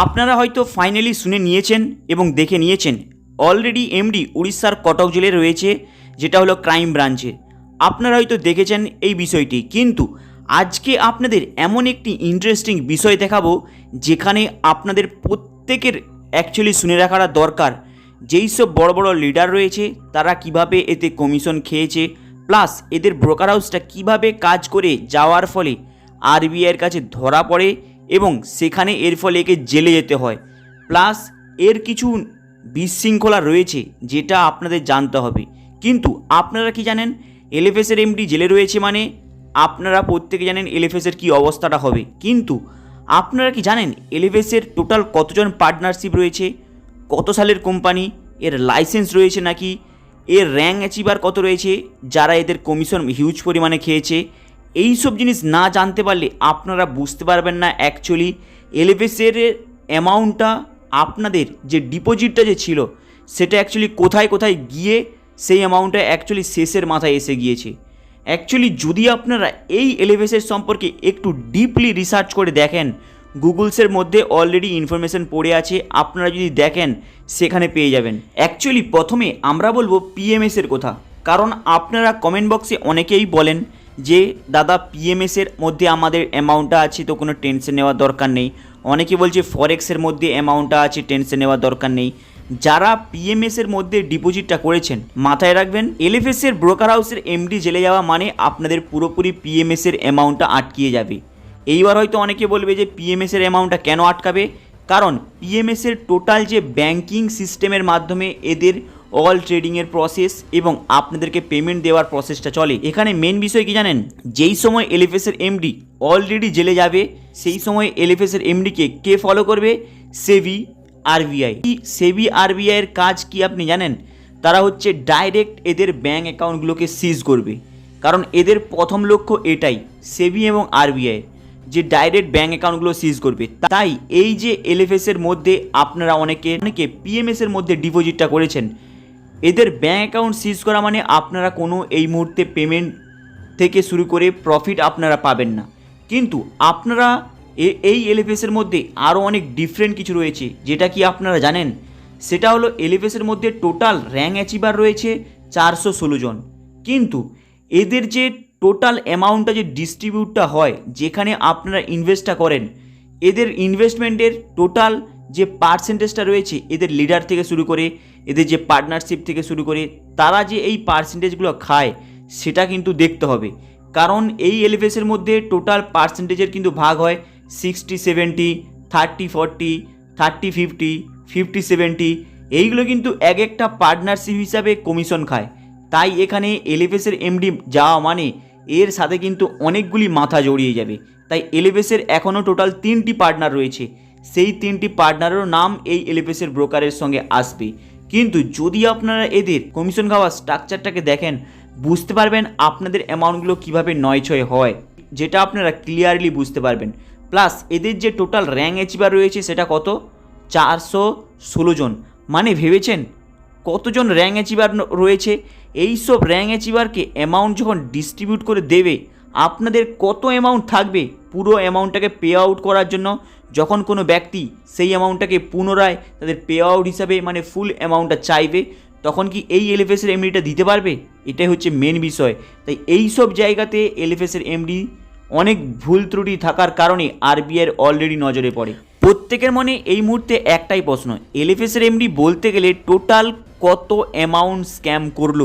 আপনারা হয়তো ফাইনালি শুনে নিয়েছেন এবং দেখে নিয়েছেন অলরেডি এমডি উড়িষ্যার কটক জেলে রয়েছে, যেটা হলো ক্রাইম ব্রাঞ্চে আপনারা হয়তো দেখেছেন এই বিষয়টি, কিন্তু আজকে আপনাদের এমন একটি ইন্টারেস্টিং বিষয় দেখাবো, যেখানে আপনাদের প্রত্যেকের অ্যাকচুয়ালি শুনে রাখাটা দরকার। যেই সব বড় বড় লিডার রয়েছে, তারা কীভাবে এতে কমিশন খেয়েছে প্লাস এদের ব্রোকার হাউসটা কীভাবে কাজ করে যাওয়ার ফলে আরবিআইয়ের কাছে ধরা পড়ে এবং সেখানে এর ফলে একে জেলে যেতে হয়। প্লাস এর কিছু বিশৃঙ্খলা রয়েছে যেটা আপনাদের জানতে হবে। কিন্তু আপনারা কি জানেন? এলএফএসের এমডি জেলে রয়েছে মানে আপনারা প্রত্যেকে জানেন এলএফএসের কী অবস্থাটা হবে। কিন্তু আপনারা কি জানেন এলএফএসের টোটাল কতজন পার্টনারশিপ রয়েছে? কত সালের কোম্পানি? এর লাইসেন্স রয়েছে নাকি? এর র্যাঙ্ক অ্যাচিভার কত রয়েছে? যারা এদের কমিশন হিউজ পরিমাণে খেয়েছে? এই সব জিনিস না জানতে পারলে আপনারা বুঝতে পারবেন না অ্যাকচুয়ালি এলএফএসের অ্যামাউন্টটা আপনাদের যে ডিপোজিটটা যে ছিল, সেটা অ্যাকচুয়ালি কোথায় কোথায় গিয়ে সেই অ্যামাউন্টটা অ্যাকচুয়ালি শেষের মাথায় এসে গিয়েছে। অ্যাকচুয়ালি যদি আপনারা এই এলিভেসের সম্পর্কে একটু ডিপলি রিসার্চ করে দেখেন গুগলসের মধ্যে অলরেডি ইনফরমেশন পড়ে আছে, আপনারা যদি দেখেন, সেখানে পেয়ে যাবেন। অ্যাকচুয়ালি প্রথমে আমরা বলব পিএমএসের কথা, কারণ আপনারা কমেন্ট বক্সে অনেকেই বলেন যে দাদা পিএমএসের মধ্যে আমাদের অ্যামাউন্টটা আছে, তো কোনো টেনশন নেওয়ার দরকার নেই। অনেকে বলছে ফরেক্সের মধ্যে অ্যামাউন্টটা আছে টেনশন নেওয়ার দরকার নেই। যারা পিএমএস এর মধ্যে ডিপোজিটটা করেছেন, মাথায় রাখবেন এলএফএস এর ব্রোকার হাউসের এমডি জেলে যাওয়া মানে আপনাদের পুরোপুরি পিএমএস এর অ্যামাউন্টটা আটকিয়ে যাবে। এইবার হয়তো অনেকে বলবে যে পিএমএস এর অ্যামাউন্টটা কেন আটকাবে? কারণ পিএমএস এর টোটাল যে ব্যাংকিং সিস্টেমের মাধ্যমে এদের অল ট্রেডিংয়ের প্রসেস এবং আপনাদেরকে পেমেন্ট দেওয়ার প্রসেসটা চলে। এখানে মেন বিষয় কি জানেন? যেই সময় এলএফএস এর এমডি অলরেডি জেলে যাবে, সেই সময় এলএফএস এর এমডিকে কে ফলো করবে? সেভি আরবিআই সেবি আরবিআই এর কাজ কি আপনি জানেন? তারা হচ্ছে ডাইরেক্ট এদের ব্যাঙ্ক অ্যাকাউন্টগুলোকে সিজ করবে। কারণ এদের প্রথম লক্ষ্য এটাই সেবি এবং আরবিআই যে ডাইরেক্ট ব্যাঙ্ক অ্যাকাউন্টগুলো সিজ করবে। তাই এই যে এলএফএস এর মধ্যে আপনারা অনেকে অনেকে পিএমএস এর মধ্যে ডিপোজিটটা করেছেন, এদের ব্যাঙ্ক অ্যাকাউন্ট সিজ করা মানে আপনারা কোনো এই মুহূর্তে পেমেন্ট থেকে শুরু করে প্রফিট আপনারা পাবেন না। কিন্তু আপনারা এই এলিফেসের মধ্যে আরও অনেক ডিফারেন্ট কিছু রয়েছে, যেটা কি আপনারা জানেন? সেটা হলো এলিফেসের মধ্যে টোটাল র্যাঙ্ক অ্যাচিভার রয়েছে চারশো ষোলো জন। কিন্তু এদের যে টোটাল অ্যামাউন্টটা যে ডিস্ট্রিবিউটটা হয়, যেখানে আপনারা ইনভেস্টটা করেন, এদের ইনভেস্টমেন্টের টোটাল যে পার্সেন্টেজটা রয়েছে, এদের লিডার থেকে শুরু করে, এদের যে পার্টনারশিপ থেকে শুরু করে, তারা যে এই পার্সেন্টেজগুলো খায়, সেটা কিন্তু দেখতে হবে। কারণ এই এলিভেসের মধ্যে টোটাল পার্সেন্টেজের কিন্তু ভাগ হয় sixty, seventy, thirty, forty, thirty, fifty fifty, seventy, এইগুলো কিন্তু এক একটা পার্টনারশিপ হিসাবে কমিশন খায়। তাই এখানে এলিভেসের এমডি যাওয়া মানে এর সাথে কিন্তু অনেকগুলি মাথা জড়িয়ে যাবে। তাই এলিভেসের এখনও টোটাল তিনটি পার্টনার রয়েছে। সেই তিনটি পার্টনারেরও নাম এই এলিভেসের ব্রোকারের সঙ্গে আসবে। কিন্তু যদি আপনারা এদের কমিশন খাওয়া স্ট্রাকচারটাকে দেখেন, বুঝতে পারবেন আপনাদের অ্যামাউন্টগুলো কীভাবে নয় ছয় হয়, যেটা আপনারা ক্লিয়ারলি বুঝতে পারবেন। প্লাস এদের যে টোটাল র্যাঙ্ক অ্যাচিভার রয়েছে সেটা কত? চারশো ষোলো জন। মানে ভেবেছেন কতজন র্যাঙ্ক অ্যাচিভার রয়েছে? এই সব র্যাঙ্ক অ্যাচিভারকে অ্যামাউন্ট যখন ডিস্ট্রিবিউট করে দেবে, আপনাদের কত অ্যামাউন্ট থাকবে পুরো অ্যামাউন্টটাকে পে আউট করার জন্য? যখন কোনো ব্যক্তি সেই অ্যামাউন্টটাকে পুনরায় তাদের পে আউট হিসাবে মানে ফুল অ্যামাউন্টটা চাইবে, তখন কি এই এলএফএসের এমডিটা দিতে পারবে? এটাই হচ্ছে মেন বিষয়। তাই এই সব জায়গাতে এলএফএসের এমডি অনেক ভুল ত্রুটি থাকার কারণে আরবিআইয়ের অলরেডি নজরে পড়ে। প্রত্যেকের মনে এই মুহূর্তে একটাই প্রশ্ন, এলএফএসের এমডি বলতে গেলে টোটাল কত অ্যামাউন্ট স্ক্যাম করল?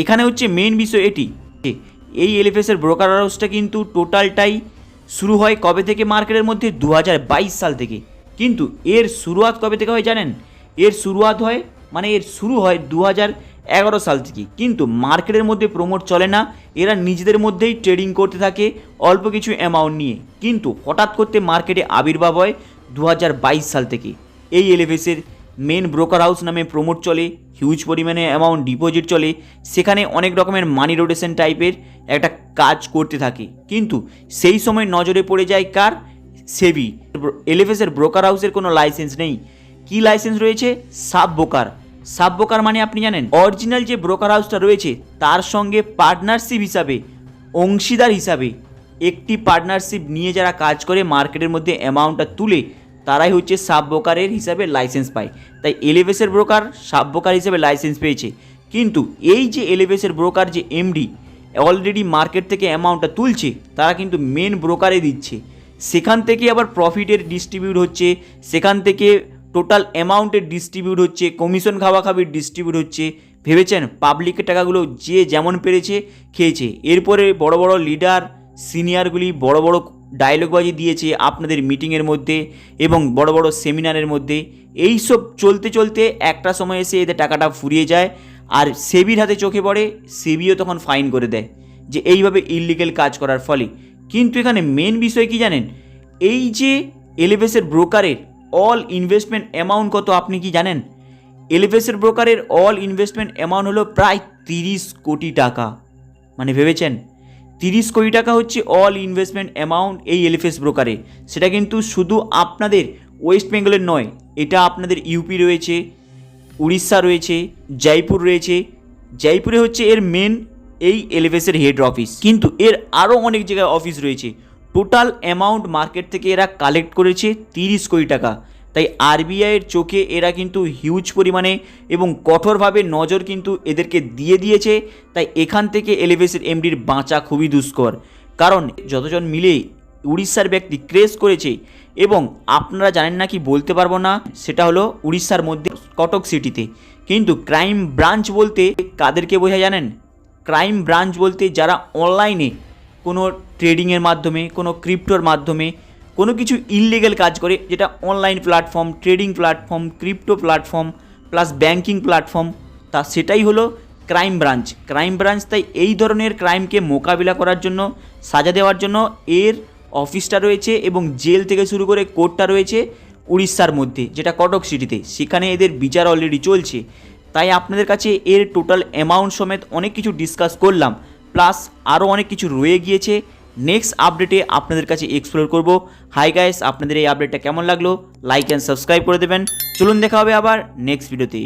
এখানে হচ্ছে মেন বিষয় এটি এই এলএফএসের ব্রোকার হাউসটা কিন্তু টোটালটাই শুরু হয় কবে থেকে? মার্কেটের মধ্যে দু হাজার বাইশ সাল থেকে। কিন্তু এর শুরুয়াত কবে থেকে হয় জানেন? এর শুরুয়াত হয় মানে এর শুরু হয় দু এগারো সাল থেকে। কিন্তু মার্কেটের মধ্যে প্রমোট চলে না, এরা নিজেদের মধ্যেই ট্রেডিং করতে থাকে অল্প কিছু অ্যামাউন্ট নিয়ে। কিন্তু হঠাৎ করতে মার্কেটে আবির্ভাব হয় দু হাজার বাইশ সাল থেকে। এই এলএফএসের মেন ব্রোকার হাউস নামে প্রমোট চলে হিউজ পরিমাণে অ্যামাউন্ট ডিপোজিট চলে, সেখানে অনেক রকমের মানি রোটেশন টাইপের একটা কাজ করতে থাকে। কিন্তু সেই সময় নজরে পড়ে যায় কার? সেবি এলএফএসের ব্রোকার হাউসের কোনো লাইসেন্স নেই। কি লাইসেন্স রয়েছে? সাব ব্রোকার সাব ব্রোকার মানে আপনি জানেন অরিজিনাল যে ব্রোকার হাউসটা রয়েছে, তার সঙ্গে পার্টনারশিপ হিসাবে, অংশীদার হিসাবে, একটি পার্টনারশিপ নিয়ে যারা কাজ করে মার্কেটের মধ্যে অ্যামাউন্টটা তুলে তারাই হচ্ছে সাব ব্রোকারের হিসাবে লাইসেন্স পায়। তাই এলএফএসের ব্রোকার সাব ব্রোকার হিসেবে লাইসেন্স পেয়েছে। কিন্তু এই যে এলএফএসের ব্রোকার যে এমডি অলরেডি মার্কেট থেকে অ্যামাউন্টটা তুলছে, তারা কিন্তু মেন ব্রোকারে দিচ্ছে। সেখান থেকে আবার প্রফিটের ডিস্ট্রিবিউট হচ্ছে, সেখান থেকে টোটাল অ্যামাউন্টের ডিস্ট্রিবিউট হচ্ছে কমিশন খাওয়া খাবির ডিস্ট্রিবিউট হচ্ছে। ভেবেছেন পাবলিকের টাকাগুলো যে যেমন পেরেছে, খেয়েছে। এরপরে বড় বড় লিডার সিনিয়রগুলি বড় বড় ডায়লগবাজি দিয়েছে আপনাদের মিটিংয়ের মধ্যে এবং বড় বড় সেমিনারের মধ্যে। এই সব চলতে চলতে একটা সময় এসে এদের টাকাটা ফুরিয়ে যায় আর সেবির হাতে চোখে পড়ে, সেবিও তখন ফাইন করে দেয় যে এইভাবে ইললিগেল কাজ করার ফলে। কিন্তু এখানে মেন বিষয় কি জানেন? এই যে এলিভেসের ব্রোকারের অল ইনভেস্টমেন্ট অ্যামাউন্ট কত আপনি কি জানেন? এলিভেসের ব্রোকারের অল ইনভেস্টমেন্ট অ্যামাউন্ট হলো প্রায় তিরিশ কোটি টাকা। মানে ভেবেছেন? তিরিশ কোটি টাকা হচ্ছে অল ইনভেস্টমেন্ট অ্যামাউন্ট এই এলিফেস ব্রোকারে সেটা কিন্তু শুধু আপনাদের ওয়েস্ট বেঙ্গলের নয়, এটা আপনাদের ইউপি রয়েছে, উড়িষ্যা রয়েছে, জয়পুর রয়েছে। জয়পুরে হচ্ছে এর মেন এই এলিভেসের হেড অফিস কিন্তু এর আরও অনেক জায়গায় অফিস রয়েছে। টোটাল অ্যামাউন্ট মার্কেট থেকে এরা কালেক্ট করেছে তিরিশ কোটি টাকা। তাই আরবিআইয়ের চোখে এরা কিন্তু হিউজ পরিমাণে এবং কঠোরভাবে নজর কিন্তু এদেরকে দিয়ে দিয়েছে। তাই এখান থেকে এলিভেসের এমডির বাঁচা খুবই দুষ্কর। কারণ যতজন মিলে উড়িষ্যার ব্যক্তি ক্রেস করেছে এবং আপনারা জানেন না কি বলতে পারব না, সেটা হলো উড়িষ্যার মধ্যে কটক সিটিতে কিন্তু ক্রাইম ব্রাঞ্চ বলতে কাদেরকে বোঝা জানেন? ক্রাইম ব্রাঞ্চ বলতে যারা অনলাইনে কোনো ট্রেডিংয়ের মাধ্যমে, কোনো ক্রিপ্টোর মাধ্যমে কোনো কিছু ইললিগেল কাজ করে, যেটা online platform trading platform crypto platform plus banking platform তা সেটাই হলো ক্রাইম ব্রাঞ্চ ক্রাইম ব্রাঞ্চ তাই এই ধরনের ক্রাইমকে মোকাবিলা করার জন্য, সাজা দেওয়ার জন্য এর অফিসটা রয়েছে এবং জেল থেকে শুরু করে কোর্টটা রয়েছে উড়িষ্যার মধ্যে, যেটা কটক সিটিতে সেখানে এদের বিচার অলরেডি চলছে। তাই আপনাদের কাছে এর টোটাল অ্যামাউন্ট সমেত অনেক কিছু ডিসকাস করলাম প্লাস আরও অনেক কিছু রয়ে গিয়েছে। নেক্সট আপডেটে আপনাদের কাছে এক্সপ্লোর করব। হাই গাইস আপনাদের এই আপডেটটা কেমন লাগল? লাইক অ্যান্ড সাবস্ক্রাইব করে দেবেন। চলুন দেখা হবে আবার নেক্সট ভিডিওতে